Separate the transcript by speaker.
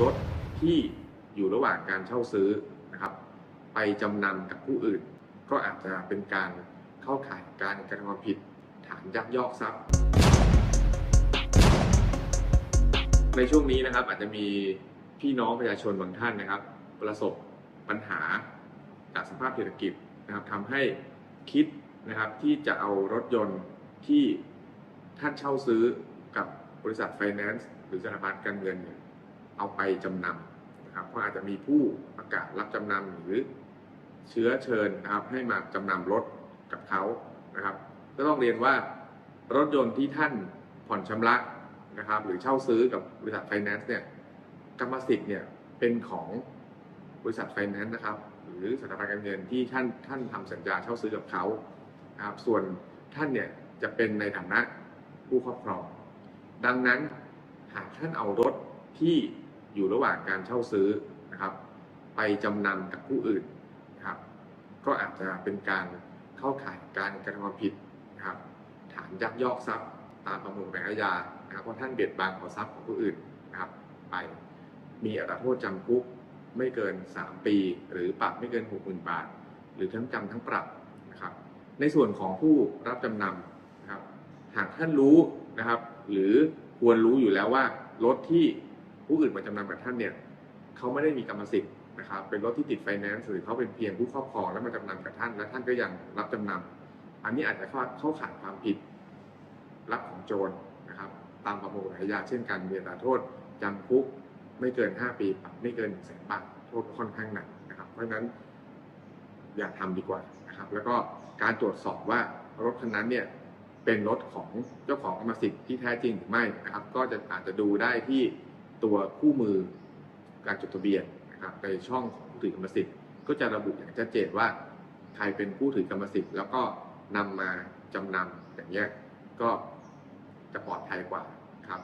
Speaker 1: รถที่อยู่ระหว่างการเช่าซื้อนะครับ ไปจำนำกับผู้อื่น ก็อาจจะเป็นการเข้าข่ายการกระทำความผิดฐานยักยอกทรัพย์ ในช่วงนี้นะครับอาจจะมีพี่น้องประชาชนบางท่านนะครับ ประสบปัญหาจากสภาพเศรษฐกิจนะครับทำให้คิดนะครับที่จะเอารถยนต์ที่ท่านเช่าซื้อกับบริษัทไฟแนนซ์หรือสถาบันการเงินเนี่ย เอาไปจำนำนะครับเพราะอาจจะมีผู้ประกาศรับจำนำหรือเชื้อเชิญนะครับให้มาจำนำรถกับเขานะครับ ก็ต้องเรียนว่ารถยนต์ที่ท่านผ่อนชำระนะครับ หรือเช่าซื้อกับบริษัทไฟแนนซ์เนี่ยกรรมสิทธิ์เนี่ยเป็นของบริษัทไฟแนนซ์นะครับ หรือสถาบันการเงินที่ท่านท่านทำสัญญาเช่าซื้อกับเขานะครับ ส่วนท่านเนี่ยจะเป็นในฐานะผู้ครอบครอง ดังนั้นหากท่านเอารถที่ อยู่ระหว่างการเช่าซื้อนะครับ ไปจำนำกับผู้อื่นนะครับ ก็อาจจะเป็นการเข้าข่ายการกระทำความผิดนะครับ ฐานยักยอกทรัพย์ ตามประมวลกฎหมายอาญานะครับเพราะท่านเบียดบังต่อทรัพย์ของผู้อื่นนะครับ ไปมีอัตราโทษจำคุกไม่เกิน 3 ปี หรือปรับไม่เกิน 60,000 บาท หรือทั้งจำทั้งปรับนะครับ ในส่วนของผู้รับจำนำนะครับ หากท่านรู้นะครับ หรือควรรู้อยู่แล้วว่ารถที่ ผู้อื่นมาจำนำกับท่านเนี่ยเขาไม่ได้มีกรรมสิทธิ์นะครับ เป็นรถที่ติดไฟแนนซ์หรือเขาเป็นเพียงผู้ครอบครองแล้วมาจำนำกับท่าน และท่านก็ยังรับจำนำอันนี้อาจจะเข้าข่ายความผิดรับของโจรนะครับ ตามประมวลกฎหมายอาญาเช่นกันมีอัตราโทษจำคุกไม่เกิน 5 ปีปรับไม่เกิน1 0 0 0 0แบาทโทษค่อนข้างหนักนะครับ เพราะฉะนั้นอย่าทำดีกว่านะครับ แล้วก็การตรวจสอบว่ารถคันนั้นเนี่ยเป็นรถของเจ้าของกรรมสิทธิ์ที่แท้จริงหรือไม่นะครับ ก็จะอาจจะดูได้ที่ ตัวคู่มือการจดทะเบียนนะครับในช่องของผู้ถือกรรมสิทธิ์ก็จะระบุอย่างชัดเจนว่าใครเป็นผู้ถือกรรมสิทธิ์แล้วก็นำมาจำนำอย่างเงี้ยก็จะปลอดภัยกว่าครับ